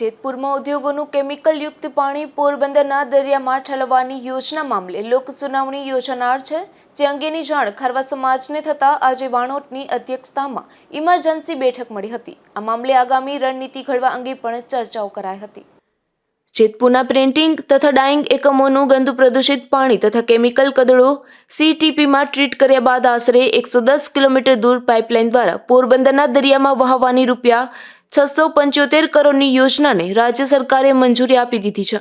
જેતપુરમાં ઉદ્યોગોનું કેમિકલયુક્ત પાણી પોરબંદરના દરિયામાં ઠલવવાની યોજના મામલે લોક સુનાવણી યોજાનાર છે. જે અંગેની જાણ ખારવા સમાજને થતાં આજે વાણોટની અધ્યક્ષતામાં ઇમરજન્સી બેઠક મળી હતી. આ મામલે આગામી રણનીતિ ઘડવા અંગે પણ ચર્ચાઓ કરાઈ હતી. જેતપુરના પ્રિન્ટિંગ તથા ડાઇંગ એકમોનું ગંદુ પ્રદૂષિત પાણી તથા કેમિકલ કદળો સીટીપીમાં ટ્રીટ કર્યા બાદ આશરે એકસો દસ કિલોમીટર દૂર પાઇપલાઇન દ્વારા પોરબંદરના દરિયામાં વહાવવાની રૂપિયા છસો પંચોતેર કરોડની યોજનાને રાજ્ય સરકારે મંજૂરી આપી દીધી છે.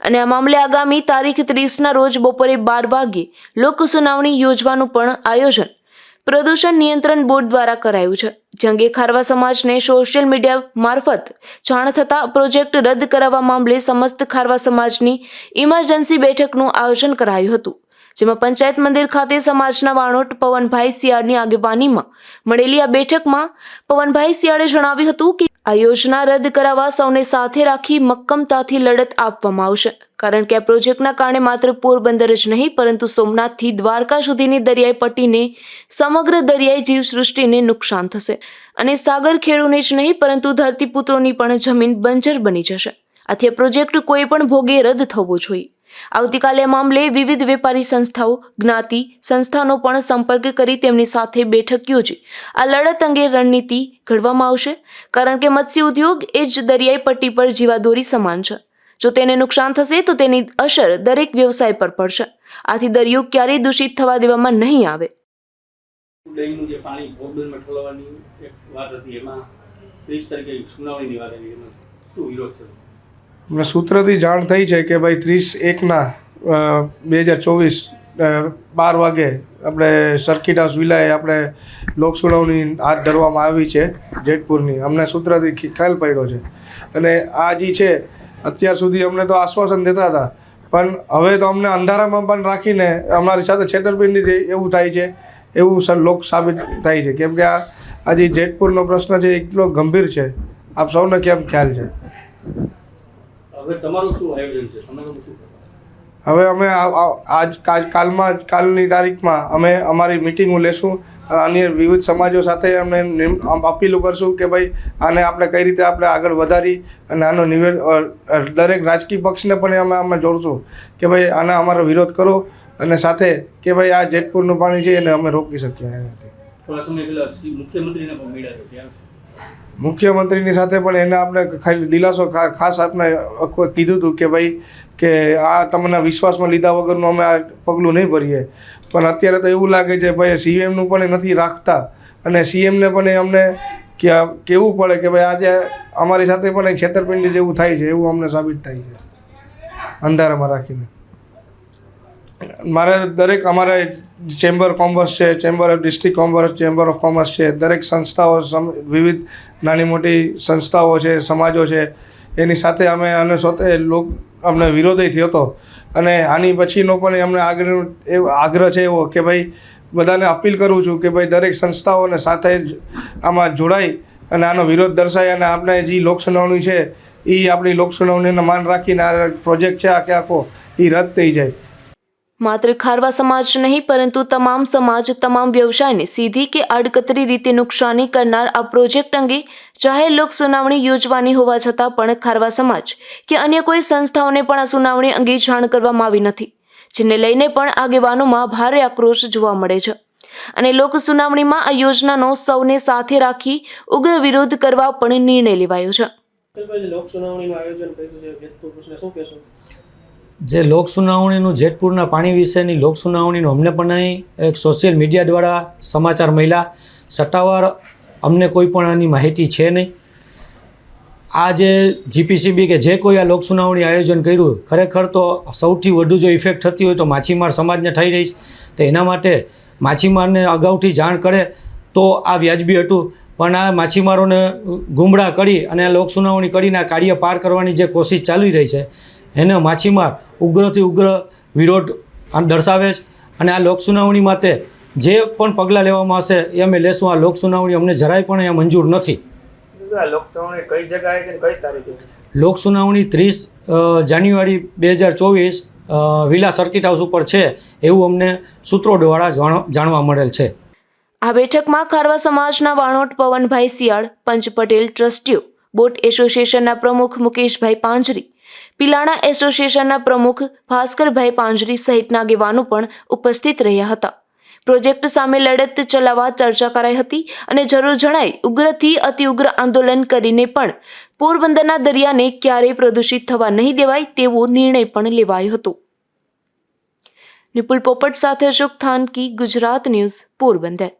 અને આ મામલે આગામી તારીખ ત્રીસના રોજ બપોરે બાર વાગ્યે લોક સુનાવણી યોજવાનું પણ આયોજન પ્રદૂષણ નિયંત્રણ બોર્ડ દ્વારા કરાયું છે જે ખારવા સમાજને સોશિયલ મીડિયા મારફત જાણ થતાં પ્રોજેક્ટ રદ કરાવવા મામલે સમસ્ત ખારવા સમાજની ઇમરજન્સી બેઠકનું આયોજન કરાયું હતું. જેમાં પંચાયત મંદિર ખાતે સમાજના વાણોટ પવનભાઈ સિયાળની આગેવાનીમાં મળેલી આ બેઠકમાં પવનભાઈ સિયાળે જણાવ્યું હતું કે આ યોજના રદ કરાવવા સૌને સાથે રાખી મક્કમતાથી લડત આપવામાં આવશે. કારણ કે આ પ્રોજેક્ટના કારણે માત્ર પોરબંદર જ નહીં, પરંતુ સોમનાથથી દ્વારકા સુધીની દરિયાઈ પટ્ટીને, સમગ્ર દરિયાઈ જીવસૃષ્ટિને નુકસાન થશે. અને સાગર ખેડૂને જ નહીં, પરંતુ ધરતીપુત્રોની પણ જમીન બંજર બની જશે. આથી આ પ્રોજેક્ટ કોઈ પણ ભોગે રદ થવો જોઈએ. આવતીકાલે મામલે વિવિધ વેપારી સંસ્થાઓ, જ્ઞાતિ સંસ્થાનો પણ સંપર્ક કરી તેમની સાથે બેઠક યોજી. આ લડત અંગે રણનીતિ ઘડવામાં આવશે, કારણ કે મત્સ્ય ઉદ્યોગ એ જ દરિયાઈ પટ્ટી પર જીવાદોરી સમાન છે. જો તેને નુકસાન થશે, તો તેની અસર દરેક વ્યવસાય પર પડશે. આથી દરિયો ક્યારેય દૂષિત થવા દેવામાં નહીં આવે. દહીંનું જે પાણી પોરબંદરમાં ઠલવાની એક વાત હતી, એમાં ત્રીસ તારીખે સુનાવણીની વાત આવી એમાં શું વિરોધ છે? અમને સૂત્રથી જાણ થઈ છે કે ભાઈ ત્રીસ એકના બે હજાર ચોવીસ બાર વાગે આપણે સર્કિટ હાઉસ વિલાએ આપણે લોકસુનાવણી હાથ ધરવામાં આવી છે જેતપુરની. અમને સૂત્રથી ખ્યાલ પડ્યો છે. અને આ જે છે, અત્યાર સુધી અમને તો આશ્વાસન દેતા હતા. પણ હવે તો અમને અંધારામાં પણ રાખીને અમારી સાથે છેતરપિંડી એવું થાય છે, એવું સર લોક સાબિત થાય છે. કેમ કે આ આજે જેતપુરનો પ્રશ્ન છે એટલો ગંભીર છે. આપ સૌને કેમ ખ્યાલ છે? હવે તમારું શું આયોજન છે? તમે લોકો શું હવે અમે આજ કાલ કાલમાં કાલની તારીખમાં અમે અમારી મિટિંગો લેશું. અન્ય વિવિધ સમાજો સાથે અમે અપીલો કરશું કે ભાઈ આને આપણે કઈ રીતે આપણે આગળ વધારી અને આનો નિવેદ દરેક રાજકીય પક્ષને પણ અમે અમે જોડશું કે ભાઈ આના અમારો વિરોધ કરો અને સાથે કે ભાઈ આ જેતપુરનું પાણી છે એને અમે રોકી શકીએ એનાથી થોડા સમય પહેલાં મુખ્યમંત્રીને પણ મળ્યા મુખ્યમંત્રીની સાથે પણ એને આપણે ખાલી દિલાસો ખાસ આપણે કીધું હતું કે ભાઈ, કે આ તમને વિશ્વાસમાં લીધા વગરનું અમે આ પગલું નહીં ભરીએ. પણ અત્યારે તો એવું લાગે છે ભાઈ, સીએમનું પણ નથી રાખતા. અને સીએમને પણ એ અમને કહેવું પડે કે ભાઈ, આજે અમારી સાથે પણ એ છેતરપિંડી જેવું થાય છે, એવું અમને સાબિત થાય છે. અંધારામાં રાખીને. મારે દરેક અમારે ચેમ્બર કોમર્સ છે, chamber of district commerce, chamber of commerce છે. દરેક સંસ્થાઓ વિવિધ નાની મોટી સંસ્થાઓ છે, સમાજો છે. એની સાથે અમે અને સોતે લોક, અમને વિરોધય થયો હતો. અને આની પછીનો પણ અમને આગ્રહનો એવો આગ્રહ છે એવો કે ભાઈ, બધાને અપીલ કરું છું કે ભાઈ, દરેક સંસ્થાઓને સાથે આમાં જોડાઈ અને આનો વિરોધ દર્શાય અને આપણે જે લોક સુનાવણી છે એ આપણી લોક સુનાવણીને માન રાખીને આ પ્રોજેક્ટ છે આ કે આખો એ રદ થઈ જાય. માત્ર ખારવા સમાજ નહીં, પરંતુ તમામ સમાજ, તમામ વ્યવસાયને સીધી કે આડકતરી રીતે નુકસાની કરનાર આ પ્રોજેક્ટ અંગે જાહેર લોક સુનાવણી યોજવાની હોવા છતાં પણ ખારવા સમાજ કે અન્ય કોઈ સંસ્થાઓને પણ આ સુનાવણી અંગે જાણ કરવામાં આવી નથી, જેને લઈને પણ આગેવાનોમાં ભારે આક્રોશ જોવા મળે છે. અને લોક સુનાવણીમાં આ યોજનાનો સૌને સાથે રાખી ઉગ્ર વિરોધ કરવા પણ નિર્ણય લેવાયો છે. જે લોક સુનાવણીનું જેતપુરના પાણી વિશેની લોક સુનાવણીનું અમને પણ અહીં એક સોશિયલ મીડિયા દ્વારા સમાચાર મળ્યા. સત્તાવાર અમને કોઈ પણ આની માહિતી છે નહીં. આ જે જીપીસીબી કે જે કોઈ આ લોક સુનાવણી આયોજન કર્યું, ખરેખર તો સૌથી વધુ જો ઇફેક્ટ થતી હોય તો માછીમાર સમાજને થઈ રહી છે. તો એના માટે માછીમારને અગાઉથી જાણ કરે તો આ વ્યાજબી હતું. પણ આ માછીમારોને ગુમડા કરી અને લોક સુનાવણી કરીને આ કાર્ય પાર કરવાની જે કોશિશ ચાલી રહી છે એને માછીમાર ઉગ્રથી ઉગ્ર વિરોધ દર્શાવે છે. અને આ લોક સુનાવણી માટે જે પણ પગલાં લેવામાં આવશે એ અમે લેશું. આ લોક સુનાવણી અમને જરાય પણ અહીંયા મંજૂર નથી. કઈ જગ્યાએ છે કઈ તારીખે લોક સુનાવણી ત્રીસ જાન્યુઆરી બે હજાર ચોવીસ વિલા સર્કિટ હાઉસ ઉપર છે એવું અમને સૂત્રો દ્વારા જાણવા મળેલ છે. આ બેઠકમાં ખારવા સમાજના વાણોટ પવનભાઈ શિયાળ પંચ પટેલ ટ્રસ્ટીઓ બોટ એસોસિએશનના પ્રમુખ મુકેશભાઈ પાંજરી પિલાણા એસોસિએશનના પ્રમુખ ભાસ્કરભાઈ પાંજરી સહિતના આગેવાનો પણ ઉપસ્થિત રહ્યા હતા. પ્રોજેક્ટ સામે લડત ચલાવવા ચર્ચા કરાઈ હતી અને જરૂર જણાય ઉગ્રથી અતિ ઉગ્ર આંદોલન કરીને પણ પોરબંદરના દરિયાને ક્યારેય પ્રદૂષિત થવા નહીં દેવાય તેવો નિર્ણય પણ લેવાયો હતો. નિપુલ પોપટ સાથે અશોક થાનકી, ગુજરાત ન્યૂઝ, પોરબંદર.